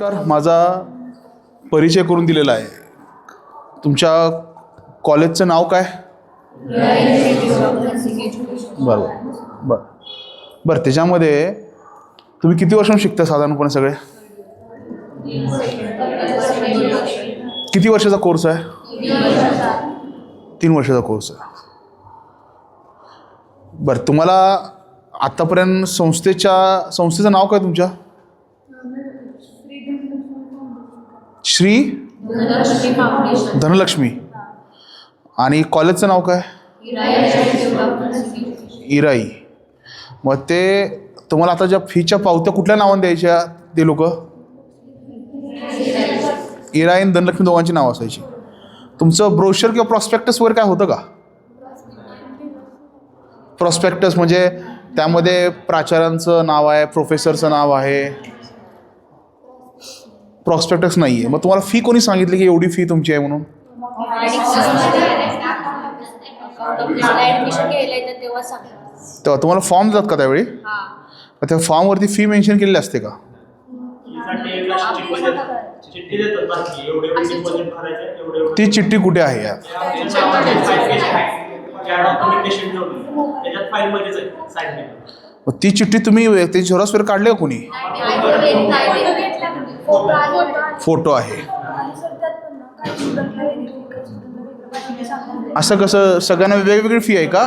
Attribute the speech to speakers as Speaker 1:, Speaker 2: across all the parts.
Speaker 1: नमस्कार माझा परिचय करून दिलेला आहे. तुमच्या कॉलेजचं नाव काय? बरं बरं. बरं त्याच्यामध्ये तुम्ही किती वर्षांनी शिकता साधारणपणे सगळे? किती वर्षाचा कोर्स आहे? तीन वर्षाचा कोर्स आहे. बरं तुम्हाला आत्तापर्यंत संस्थेच्या संस्थेचं नाव काय तुमच्या? श्री धनलक्ष्मी आणि कॉलेजचं नाव काय? इराई मग ते तुम्हाला आता ज्या फीच्या पावत्या कुठल्या नावाने द्यायच्या ते लोक? इराई. आणि धनलक्ष्मी दोघांची नाव असायची. तुमचं ब्रोशर किंवा प्रॉस्पेक्टस वगैरे काय होतं का? प्रॉस्पेक्टस म्हणजे त्यामध्ये प्राचार्यांचं नाव आहे प्रोफेसरचं नाव आहे प्रॉस्पेक्टस नाही आहे मग तुम्हाला फी कोणी सांगितली की एवढी फी तुमची आहे म्हणून?
Speaker 2: तेव्हा
Speaker 1: तुम्हाला फॉर्म देतात का त्यावेळी?
Speaker 2: हा.
Speaker 1: मग त्या फॉर्मवरती फी मेन्शन केलेली असते का? ती चिठ्ठी कुठे आहे यात ती चिठ्ठी तुम्ही ते झेरॉक्स वगैरे काढले का कोणी? फ़ोटो आहे. असं कसं, सगळ्यांना वेगवेगळी फ़ी आहे का?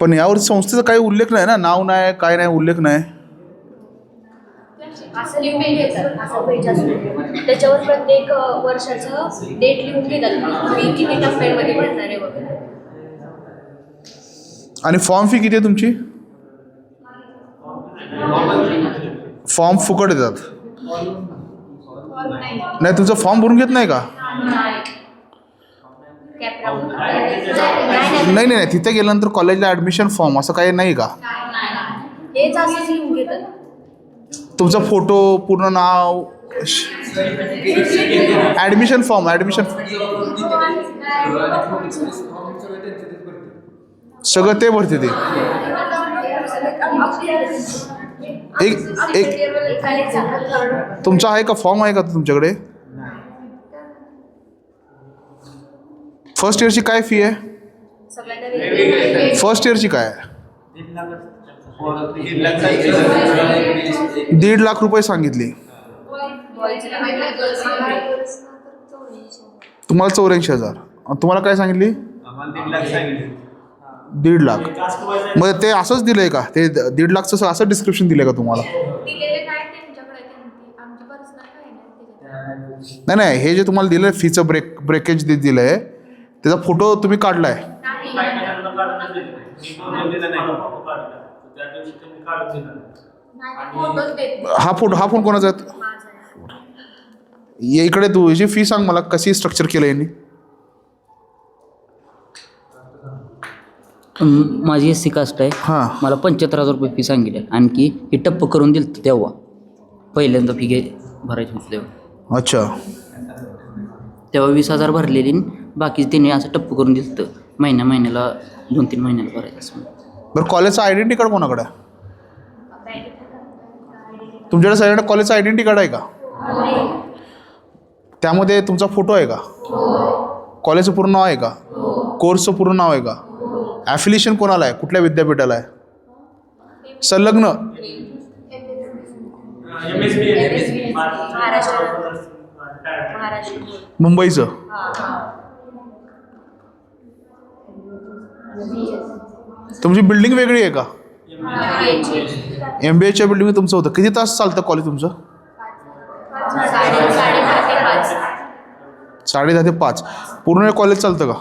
Speaker 1: पण यावर संस्थेचा काही उल्लेख नाही ना? नाव नाही, काय नाही, उल्लेख नाही.
Speaker 2: असं लिहून घेतात असं पेज असतो त्याच्यावर प्रत्येक वर्षाचं डेट लिहून घेतात. मी किती टप्प्यांमध्ये भरणार आहे वगैरे.
Speaker 1: आणि फॉर्म फी किती आहे तुमची? फॉर्म फुकट देतात. नाही तुमचा फॉर्म भरून घेत नाही का? नाही नाही नाही. तिथे गेल्यानंतर कॉलेजला ॲडमिशन फॉर्म असं काही नाही का?
Speaker 2: हेच असंच लिहून घेतात.
Speaker 1: तुमचा फोटो पूर्ण नाव ॲडमिशन फॉर्म ॲडमिशन सगळं ते भरते ते. एक एक तुमचा आहे का फॉर्म आहे का तुमच्याकडे? फर्स्ट इयरची काय फी आहे? फर्स्ट इयरची काय? आहे दीड लाख रुपये सांगितली. तुम्हाला चौऱ्याऐंशी हजार. तुम्हाला काय सांगितली? दीड लाख. मग ते असंच दिलंय का? ते दीड लाखचं असं डिस्क्रिप्शन दिलंय का तुम्हाला?
Speaker 2: नाही
Speaker 1: नाही हे जे तुम्हाला दिलं फीचं ब्रेक ब्रेकेज दे दिलंय त्याचा फोटो तुम्ही काढलाय. हा फोटो हा फोन कोणाचा आहे? ये इकडे तू याची फी सांग मला कशी स्ट्रक्चर केलं यांनी?
Speaker 3: म- माझी एस सी कास्ट आहे.
Speaker 1: हां.
Speaker 3: मला पंच्याहत्तर हजार रुपये फी सांगितली. आणखी हे टप्प करून दिलं तेव्हा. पहिल्यांदा फी घे भरायची होती तेव्हा.
Speaker 1: अच्छा.
Speaker 3: तेव्हा वीस हजार भरलेली बाकी त्यांनी असं टप्प करून दिलं महिन्या महिन्याला दोन तीन महिन्याला भरायचं असं
Speaker 1: बरं कॉलेजचं आयडेंटी कार्ड कोणाकडे आहे? तुमच्याकडे सगळ्यांकडे कॉलेजचं आयडेंटी कार्ड आहे का? त्यामध्ये तुमचा फोटो आहे का? कॉलेजचं पूर्ण नाव आहे का? कोर्सचं पूर्ण नाव आहे का? ॲफिलिएशन कोणाला आहे? कुठल्या विद्यापीठाला आहे? संलग्न? मुंबईचं? तुमची बिल्डिंग वेगळी आहे का? एम बी एच्या बिल्डिंग तुमचं होतं किती तास चालतं कॉलेज तुमचं
Speaker 2: साडे साडे दहा ते पाच
Speaker 1: साडे दहा ते पाच. पूर्ण कॉलेज चालतं का?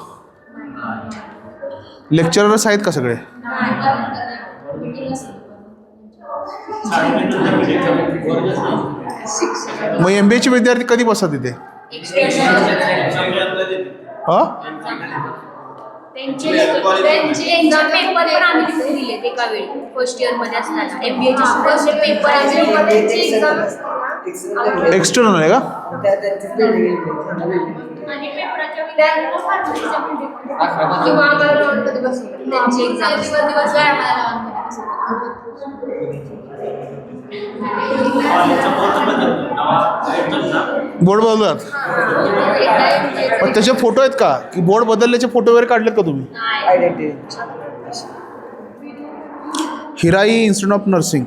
Speaker 1: लेक्चरर्स आहेत का सगळे? मग एम बी एचे विद्यार्थी कधी बसतात तिथे हां?
Speaker 2: त्यांचे त्यांचे एक्झाम पेपर पण आम्ही तिथे दिले एका वेळी फर्स्ट इयरमध्ये असताना. एमबीएचे फर्स्ट पेपर आम्ही
Speaker 1: एक्सटर्नल आहे का?
Speaker 2: आणि पेपराच्या विद्यार्थ्यांना फार्मसीच्या बिल्डिंगमध्ये किंवा आम्हाला लॉनमध्ये बसवलं त्यांची एक्झाम दिवस दिवस व्यायामाला लॉनमध्ये
Speaker 4: कॉलेजचा बोर्ड बदलतो
Speaker 1: पण त्याचे फोटो आहेत का? की बोर्ड बदलल्याचे फोटो वगैरे काढलेत का तुम्ही? हिराई इन्स्टिट्यूट ऑफ नर्सिंग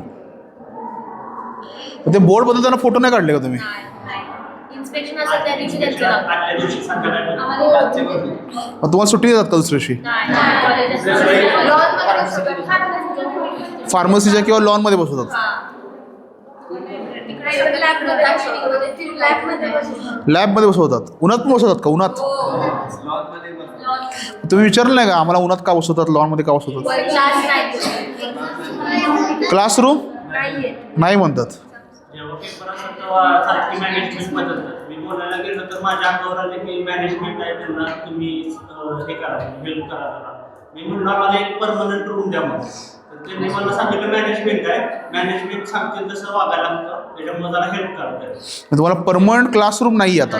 Speaker 1: ते बोर्ड बदलताना फोटो नाही काढले का तुम्ही? तुम्हाला सुट्टी देतात का दुसऱ्या दिवशी
Speaker 2: नाही, कॉलेज असतं. लॉनमध्ये बसवलं. फार्मसीच्या
Speaker 1: किंवा लॉनमध्ये बसवतात
Speaker 2: तिकडे लॅबमध्ये
Speaker 1: बसवतात उन्हात पण बसवतात का? उन्हात? तुम्ही विचारलं नाही का? आम्हाला उन्हात का बसवतात लॉनमध्ये का बसवतात
Speaker 2: वर क्लास नाही
Speaker 1: क्लासरूम
Speaker 2: नाहीये
Speaker 1: नाही म्हणतात.
Speaker 4: मी बोलायला गेलो तर माझ्या अंगावर आले की मॅनेजमेंट आहे त्यांना. तुम्ही अं, हे करा हेल्प करा जरा. मी म्हणलं आम्हाला एक परमनंट रूम द्या मग त्यांनी मला सांगितलं मॅनेजमेंट आहे. मॅनेजमेंट सांगतील तसं वागायला लागतं. त्याच्यामुळे मला हेल्प करा
Speaker 1: तुम्हाला परमनंट क्लासरूम नाही आता.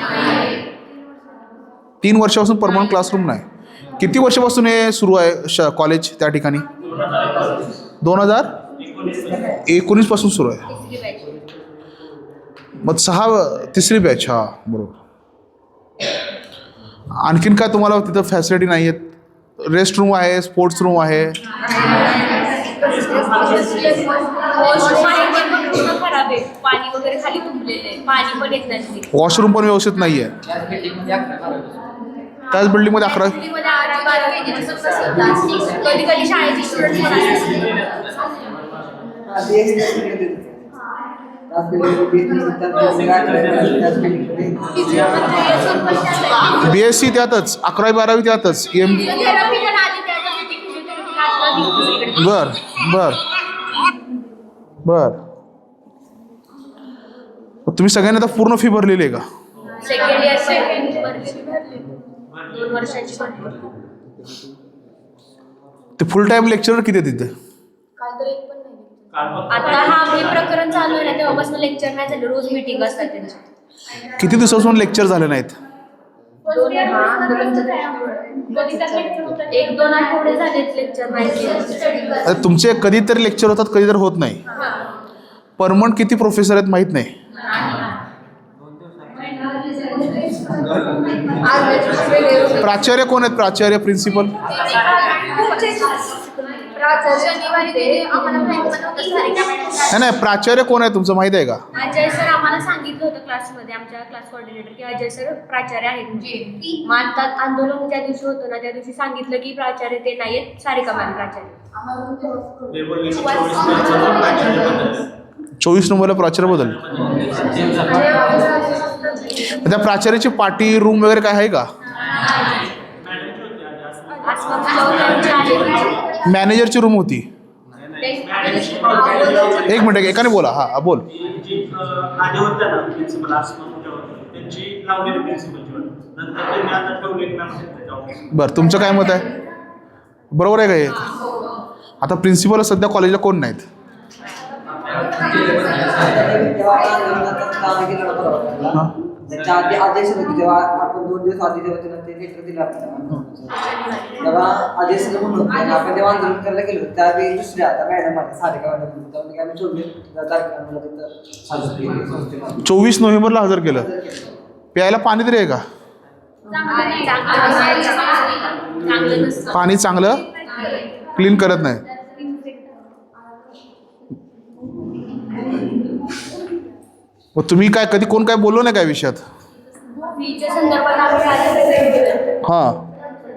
Speaker 1: तीन वर्षापासून परमनंट क्लासरूम नाही. किती वर्षापासून हे सुरू आहे श कॉलेज त्या ठिकाणी?
Speaker 4: दोन हजार एकोणीस.
Speaker 1: पासून सुरू आहे. मग सहा तिसरी बॅच हा बरोबर. आणखीन काय तुम्हाला तिथं फॅसिलिटी नाही आहेत रेस्ट रूम आहे स्पोर्ट्स रूम आहे
Speaker 2: वॉशरूम आहे ते पण पूर्ण खराब आहे पाणी वगैरे खाली तुंबलेलं आहे पाणी पण येत नाही
Speaker 1: वॉशरूम पण व्यवस्थित नाही आहे त्याच बिल्डिंगमध्ये अकरा
Speaker 2: मध्ये अकरा बारा कधी कधी स्टुडंट पण असतात. त्यात आहे.
Speaker 1: बी एस सी त्यातच अकरावी बारावी त्यातच एम
Speaker 2: Physiotherapy पण दुसरीकडे.
Speaker 1: बर बर. बर. तुम्ही सगळ्यांनी आता पूर्ण फी भरलेली आहे का?
Speaker 2: सेकंड इयर सेकंड भरली दोन वर्षाची भरली
Speaker 1: ते फुल टाईम लेक्चरर किती आहे तिथे?
Speaker 2: काल तर एक पण नाही
Speaker 4: काल फक्त
Speaker 2: आता हा हे प्रकरण चालू आहे ना तेव्हापासून लेक्चर नाही झालं. रोज मीटिंग असतात त्यांची.
Speaker 1: किती दिवसापासून लेक्चर झाले नाहीत?
Speaker 2: दोन एक दोन आठवडे झालेत लेक्चर नाही
Speaker 1: आता तुमचे कधीतरी लेक्चर होतात कधीतरी होत नाही. परमनंट किती प्रोफेसर आहेत माहीत नाही? प्राचार्य कोण आहेत? प्राचार्य प्रिन्सिपल नाही नाही प्राचार्य कोण आहे तुमचं माहीत आहे का?
Speaker 2: अजय सर आम्हाला सांगितलं होतं क्लासमध्ये आमच्या क्लास कोऑर्डिनेटर की अजय सर प्राचार्य आहेत. म्हणजे मग आता आंदोलन ज्या दिवशी होतं ना त्या दिवशी सांगितलं की प्राचार्य ते नाहीयेत सारिका मॅम प्राचार्य.
Speaker 4: चोवीस
Speaker 1: नंबरला प्राचार्य बदल. त्या प्राचार्याची पार्टी रूम वगैरे काय आहे का
Speaker 4: मॅडमची होती आधी असं.
Speaker 2: आसपास त्यांची आहे
Speaker 1: मॅनेजरची रूम होती. एक मिनिट एकाने बोला. हा हा, बोल.
Speaker 4: एक
Speaker 1: बरं तुमचं काय मत आहे? बरोबर आहे का हे? आता प्रिन्सिपल सध्या कॉलेजला कोण नाहीत? हां?
Speaker 5: त्याच्या आधी आदेश होते तेव्हा आपण दोन दिवस आधी जेव्हा त्याला ते लेटर दिलं आपल्याला तेव्हा. आदेश म्हणून होते आणि आपण जेव्हा आंदोलन करायला गेलो त्यावेळी दुसऱ्या आता मॅडम आल्या सारिका मॅडम म्हणून त्यामुळे आम्ही त्या तारखेला मला तिथं हजर केली संस्थेला.
Speaker 1: चोवीस नोव्हेंबरला हजर केलं. प्यायला पाणी तरी आहे का? पाणी चांगलं? क्लीन करत नाही. मग तुम्ही काय कधी कोण काय बोललो नाही काय विषयात?
Speaker 2: फीच्या संदर्भात आम्ही आले
Speaker 1: हां.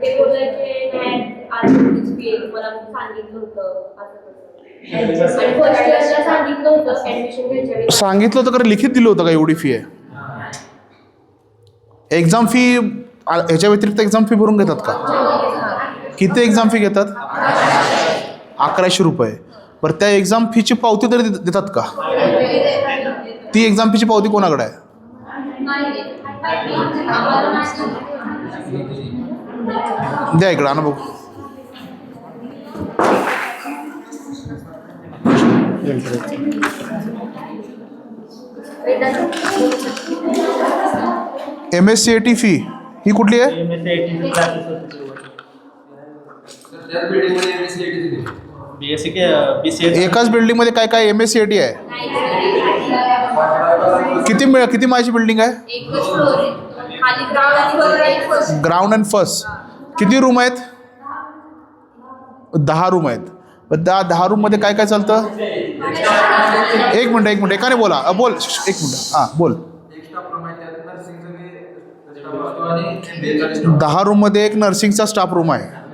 Speaker 2: ते बोलायचे नाही आज एवढीच फी आहे तुम्हाला सांगितलं होतं. असं तसं. आणि फर्स्ट इयरला सांगितलं होतं ऍडमिशन घ्यायच्या वेळी.
Speaker 1: सांगितलं होतं का लिखित दिलं होतं का एवढी फी आहे? एक्झाम फी ह्याच्या व्यतिरिक्त एक्झाम फी भरून घेतात का? किती एक्झाम फी घेतात? अकराशे रुपये. बरं त्या एक्झाम फीची पावती तरी दे- देतात का? ती एक्झाम फीची पावती कोणाकडे आहे? द्या इकडं आणा बघू M S C A T fee ही कुठली आहे?
Speaker 4: M S C I T classes होते
Speaker 6: त्याच बिल्डिंगमध्ये एम एस सी दिली
Speaker 4: B S C K B C S
Speaker 1: एकाच बिल्डिंगमध्ये काय काय M S C I T आहे? किती मिळ किती माळची बिल्डिंग आहे?
Speaker 2: ग्राउंड
Speaker 1: अँड फर्स्ट किती रूम आहेत? दहा रूम आहेत. पण त्या दहा रूममध्ये काय काय चालतं? एक मिनटं एक मिनटं. एकाने बोला. बोल. एक मिनटं. हां बोल. दहा रूममध्ये एक नर्सिंगचा स्टाफ रूम आहे.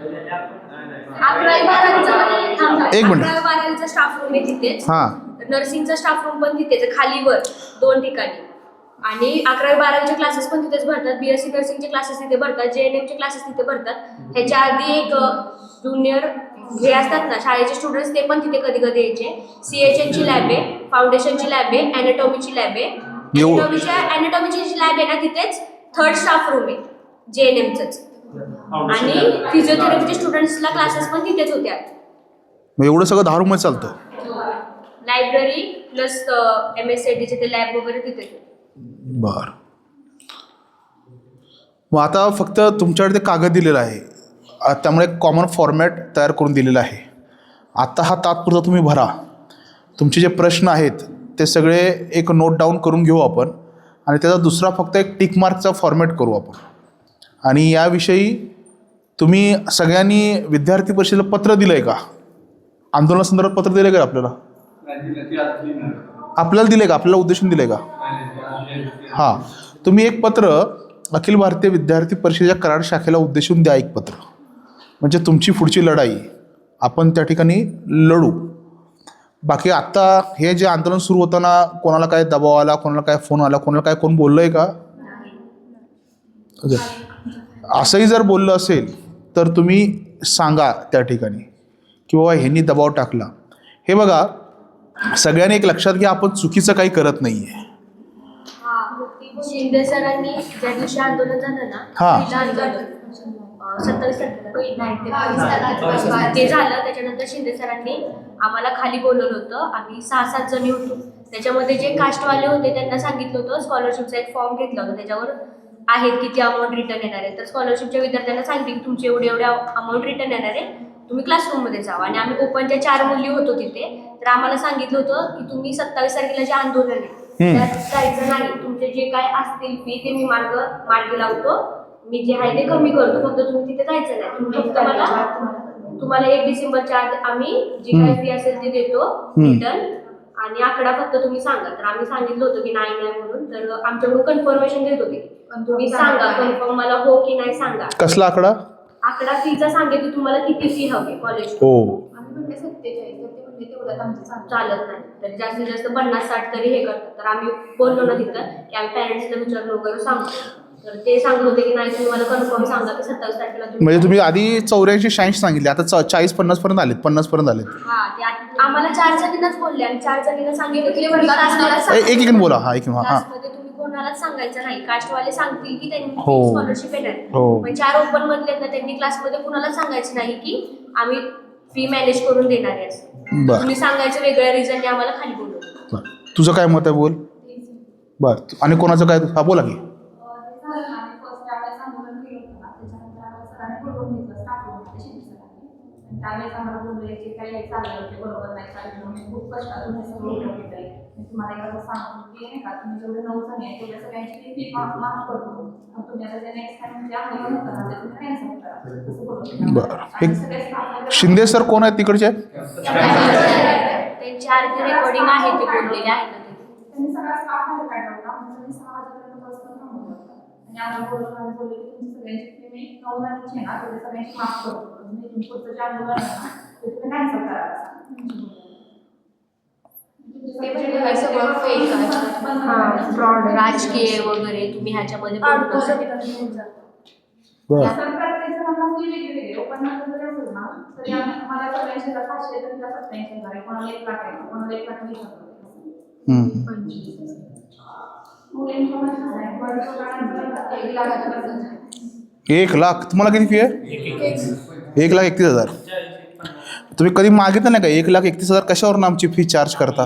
Speaker 1: एक मिनिट. हां.
Speaker 2: नर्सिंगचा स्टाफ रूम पण तिथेच आहे, खाली वर दोन ठिकाणी. आणि अकरावी बारावीचे क्लासेस पण तिथेच भरतात. बीएससी नर्सिंगचे क्लासेस तिथे भरतात जे एन एमचे क्लासेस तिथे भरतात. ह्याच्या आधी एक ज्युनियर हे असतात ना शाळेचे स्टुडंट्स ते पण तिथे कधी कधी यायचे सी एच एनची लॅब आहे फाउंडेशनची लॅब आहे अॅनाटॉमीची लॅब आहे? अॅनाटॉमीच्या अॅनाटॉमीची जी लॅब आहे ना तिथेच थर्ड स्टाफ रूम आहे जे एन एमचंच आणि फिजिओथेरपीचे स्टुडंट्सला क्लासेस पण तिथेच होत्या.
Speaker 1: एवढं सगळं दहा रूममध्ये चालतं.
Speaker 2: Library plus M S C टीचे ते लॅब वगैरे तिथे.
Speaker 1: बर. मग आता फक्त तुमच्याकडे ते कागद दिलेला आहे. त्यामुळे कॉमन फॉर्मॅट तयार करून दिलेला आहे. आता हा तात्पुरता तुम्ही भरा. तुमचे जे प्रश्न आहेत ते सगळे एक नोट डाऊन करून घेऊ आपण. आणि त्याचा दुसरा फक्त एक टिक मार्कचा फॉर्मॅट करू आपण. आणि याविषयी तुम्ही सगळ्यांनी विद्यार्थी परिषदेला पत्र दिलं आहे का आंदोलनासंदर्भात पत्र दिलं आहे का आपल्याला? आपल्याला दिलं आहे का? आपल्याला उद्देशून दिलं आहे का? हां. तुम्ही एक पत्र अखिल भारतीय विद्यार्थी परिषदेच्या कराड शाखेला उद्देशून द्या एक पत्र. म्हणजे तुमची पुढची लढाई. आपण त्या ठिकाणी लढू. बाकी आत्ता हे जे आंदोलन सुरू होताना कोणाला काय दबाव आला कोणाला काय फोन आला कोणाला काय कोण बोललं आहे का असंही जर बोललं असेल तर तुम्ही सांगा त्या ठिकाणी. की बाबा ह्यांनी दबाव टाकला. हे बघा सगळ्यांनी एक लक्षात घ्या आपण चुकीचं काही करत नाही आहे
Speaker 2: शिंदे सरांनी ज्या दिवशी आंदोलन झालं ना
Speaker 1: हा.
Speaker 2: सत्तावीस तारखेला. ते झालं. त्याच्यानंतर शिंदे सरांनी आम्हाला खाली बोलवलं होतं. आम्ही सहा सात जणी होतो. त्याच्यामध्ये जे कास्टवाले होते त्यांना सांगितलं होतं स्कॉलरशिपचा एक फॉर्म घेतला होता. त्याच्यावर आहेत किती अमाऊंट रिटर्न येणार आहे. तर स्कॉलरशिपच्या विद्यार्थ्यांना सांगितले की तुमचे एवढे एवढे अमाऊंट रिटर्न येणार आहे. तुम्ही क्लासरूममध्ये जावा. आणि आम्ही ओपनच्या चार मुली होतो तिथे. तर आम्हाला सांगितलं होतं की तुम्ही सत्तावीस तारखेला जे आंदोलन आहे. त्यात जायचं नाही. तुमचे जे काय असतील फी ते मी मार्ग मार्गी लावतो. मी जे आहे ते कमी करतो. फक्त तुम्ही तिथे जायचं नाही. तुम्ही फक्त मला तुम्हाला एक डिसेंबरच्या आत आम्ही जी काय फी असेल ते देतो. रिटर्न आणि आकडा फक्त तुम्ही सांगा. तर आम्ही सांगितलं होतं की नाही नाही म्हणून. तर आमच्याकडून कन्फर्मेशन घेत होते तुम्ही सांगा. कन्फर्म मला हो की नाही सांगा.
Speaker 1: कसला आकडा?
Speaker 2: आकडा फीचा सांगे की तुम्हाला किती फी हवी कॉलेज
Speaker 1: हो.
Speaker 7: आम्ही म्हणले सत्तेचाळीस तर ते म्हणले तेवढ्यात आमचं चालतं.
Speaker 2: चालत नाही. तर जास्तीत जास्त पन्नास साठ तरी हे करतात. तर आम्ही बोललो ना तिथं की आम्ही पॅरेंट्सला विचारलं वगैरे सांगतो. तर ते सांगत होते की नाही तुम्ही मला कन्फर्म सांगा की सत्तावीस तारखेला
Speaker 1: म्हणजे तुम्ही आधी चौऱ्याऐंशी शहाऐंशी सांगितले आता च चाळीस पन्नासपर्यंत आलेत पन्नासपर्यंत आलेत.
Speaker 2: हा ते आत- आम्हाला चार जणींनाच बोलले. आणि चार जणींना सांगितलं की
Speaker 1: ए- एक एक बोला. हा एक हां
Speaker 2: कोणालाच सांगायचं नाही. कास्टवाले सांगतील की त्यांनी
Speaker 1: हो.
Speaker 2: स्कॉलरशिप येणार.
Speaker 1: हो.
Speaker 2: पण चार ओपन मधले आहेत ना त्यांनी क्लासमध्ये कुणालाच सांगायचं नाही की आम्ही फी मॅनेज करून देणार आहे असं.
Speaker 1: बरं.
Speaker 2: तुम्ही सांगायचं वेगळ्या रिझनने आम्हाला खाली बोलवलं.
Speaker 1: बरं. तुझं काय मत आहे बोल? बरं. आणि कोणाचं काय? हा बोला की.
Speaker 7: त्यावेळेस आम्हाला बोलले की काही चाललं. ते बरोबर नाही चाललं. मी खूप कष्टातून हे सगळं उभं केलंय मी तुम्हाला एक असं सांगतो की नाही का? तुम्ही जेवढे नऊ जण आहे तेवढ्या सगळ्यांची फ़ी माफ़ माफ़ करतो. मग तुम्ही आता जे नेक्स्ट टाइम जे आंदोलन होतं ना ते तुम्ही कॅन्सल करा. असं बोलवलं
Speaker 1: बरं.
Speaker 7: आणि
Speaker 1: एक-
Speaker 7: सगळे staff member-
Speaker 1: शिंदे सर कोण आहेत तिकडचे?
Speaker 2: त्यांची आरती रेकॉर्डिंग आहे ते बोललेले आहेत
Speaker 7: त्यांनी सगळा स्टाफ बाहेर काढला होता. म्हणजे सहा वाजेपर्यंत बस पण थांबवलं होतं आणि आम्हाला बोलून बोलले की तुमची सगळ्यांची मी नऊ आहे ना तेवढी सगळ्यांची माफ करतो तुम्ही पुढचं जे आंदोलन आहे ना ते तुम्ही कॅन्सल करा.
Speaker 2: राजकीय वगैरे तुम्ही ह्याच्यामध्ये.
Speaker 7: मुलींच्या एक
Speaker 1: लाख. तुम्हाला किती फी आहे? एक लाख एकतीस हजार. तुम्ही कधी मागितलं नाही का? एक लाख एकतीस हजार कशावरून आमची फी चार्ज करता?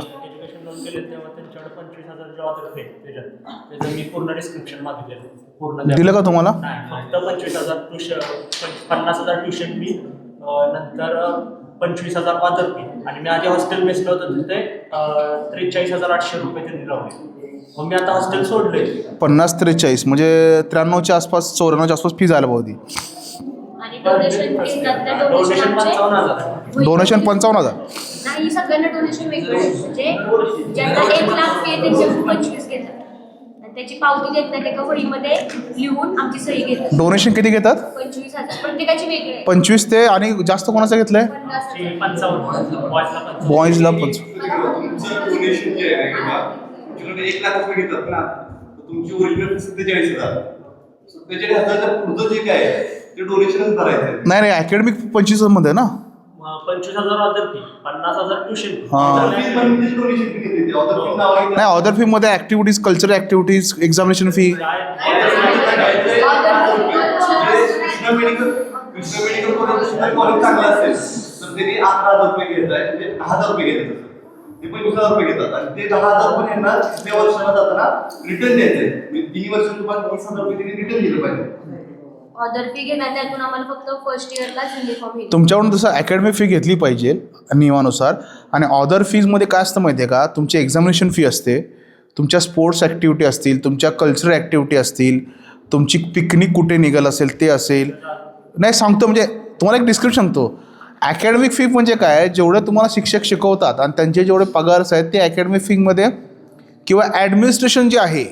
Speaker 4: पूर्ण
Speaker 1: दिलं का तुम्हाला?
Speaker 4: फक्त पंचवीस हजार ट्युशन पन्नास हजार ट्युशन फी नंतर पंचवीस हजार ऑदर फी आणि मी आधी हॉस्टेल मेसलं होतं तिथे त्रेचाळीस हजार आठशे रुपये त्यांनी लावले. मग मी आता हॉस्टेल सोडले
Speaker 1: पन्नास त्रेचाळीस म्हणजे त्र्याण्णवच्या आसपास चौऱ्याण्णवच्या आसपास फी जायला पाहिजे
Speaker 2: आणि डोनेशन
Speaker 4: पंचावन्न हजार. आहे.
Speaker 1: डोनेशन पंचावन्न हजार.
Speaker 2: नाही सगळ्यांना डोनेशन वेगळं आहे. म्हणजे ज्यांना एक लाख फी आहे त्यांच्याकडून पंचवीस घेतात. आणि त्याची पावती देत नाही एका वहीमध्ये लिहून आमची सही घेतात.
Speaker 1: डोनेशन किती घेतात?
Speaker 2: पंचवीस हजार. प्रत्येकाची वेगळी आहे.
Speaker 1: पंचवीस ते आणि जास्त कोणाचं
Speaker 2: पन्नास हजार.
Speaker 4: पंचावन्न. बॉयजला पंचावन्न.
Speaker 1: बॉईजला पंच
Speaker 8: डोनेशन जे आहे तुमच्याकडे एक लाख रुपये घेतात ना तुमची ओरिजिनल सत्तेचाळीस हजार. सत्तेचाळीस हजारच्या पुढचं जे काय ते डोनेशनच भरायचं
Speaker 1: नाही नाही अकॅडमिक पंचवीसमध्ये ना?
Speaker 4: मग पंचवीस हजार ऑदर फी पन्नास हजार ट्युशन
Speaker 1: हां.
Speaker 8: फी म्हणजे घेते. ते ऑदर फी
Speaker 1: नाही फीमध्ये activities cultural activities examination fee
Speaker 8: Krishna medical college चांगलं असेल तर त्यांनी अकरा हजार रुपये घेत आहे म्हणजे दहा हजार रुपये घेतात. ते पंचवीस हजार रुपये घेतात. आणि ते दहा हजार पण यांना तिसऱ्या वर्षाला जाताना रिटर्न द्यायचंय म्हणजे तिन्ही वर्ष तुम्हाला वीस हजार रुपये त्यांनी रिटर्न दिलं पाहिजे.
Speaker 2: ऑर्डर फी घेणार त्यातून आम्हाला फक्त फर्स्ट इयरलाच युनिफॉर्म येईल
Speaker 1: तुमच्याकडून तसं अकॅडमिक फी घेतली पाहिजे नियमानुसार आणि अदर फीजमध्ये काय असतं माहिती आहे का? तुमची एक्झामिनेशन फी असते तुमच्या स्पोर्ट्स ॲक्टिव्हिटी असतील तुमच्या कल्चरल ॲक्टिव्हिटी असतील तुमची पिकनिक कुठे निघाल असेल ते असेल. नाही सांगतो म्हणजे तुम्हाला एक डिस्क्रिप्शन सांगतो. अकॅडमिक फी म्हणजे काय? जेवढं तुम्हाला शिक्षक शिकवतात आणि त्यांचे जेवढे पगार्स आहेत ते अकॅडमिक फीमध्ये किंवा ॲडमिनिस्ट्रेशन जे आहे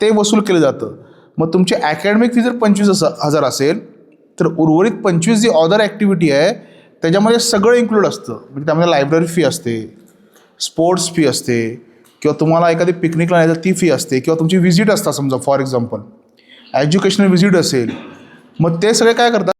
Speaker 1: ते वसूल केलं जातं. मग तुमची अकॅडमिक फी जर पंचवीस असं हजार असेल तर उर्वरित पंचवीस जी ऑदर ॲक्टिव्हिटी आहे त्याच्यामध्ये सगळं इन्क्लूड असतं. म्हणजे त्यामध्ये लायब्ररी फी असते स्पोर्ट्स फी असते किंवा तुम्हाला एखादी पिकनिकला नाही तर ती फी असते किंवा तुमची व्हिजिट असतात समजा फॉर एक्झाम्पल एज्युकेशनल व्हिजिट असेल. मग ते सगळे काय करतात?